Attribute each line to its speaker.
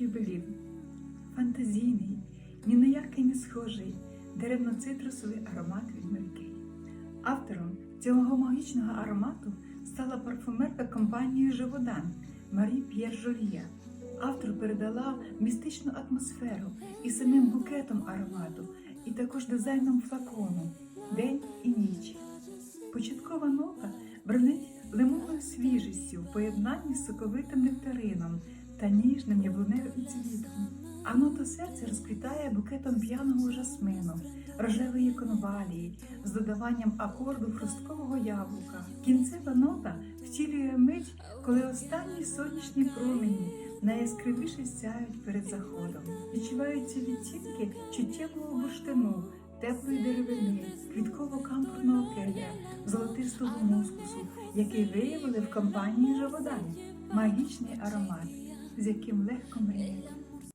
Speaker 1: юбилів. Фантазійний, ні на який не схожий, деревно-цитрусовий аромат від Мary Автором цього магічного аромату стала парфумерка компанії Живодан Марі П'єр Жольє. Автор передала містичну атмосферу і самим букетом аромату, і також дизайном флакону день і ніч. Початкова нота бронить лимонною свіжістю в поєднанні з соковитим нектарином та ніжним яблуневим цвітом. А нота серця розквітає букетом п'яного жасмину, рожевої конвалії з додаванням акорду хрусткового яблука. Кінцева нота втілює мить, коли останні сонячні промені найяскравіше сяють перед заходом. Відчуваються відтінки чуттєвого бурштину, теплої деревини, квітково-камфорного кедра, золотистого мускусу, який виявили в компанії Жаводан. Магічний аромат, Dizer que mulher como é? ela.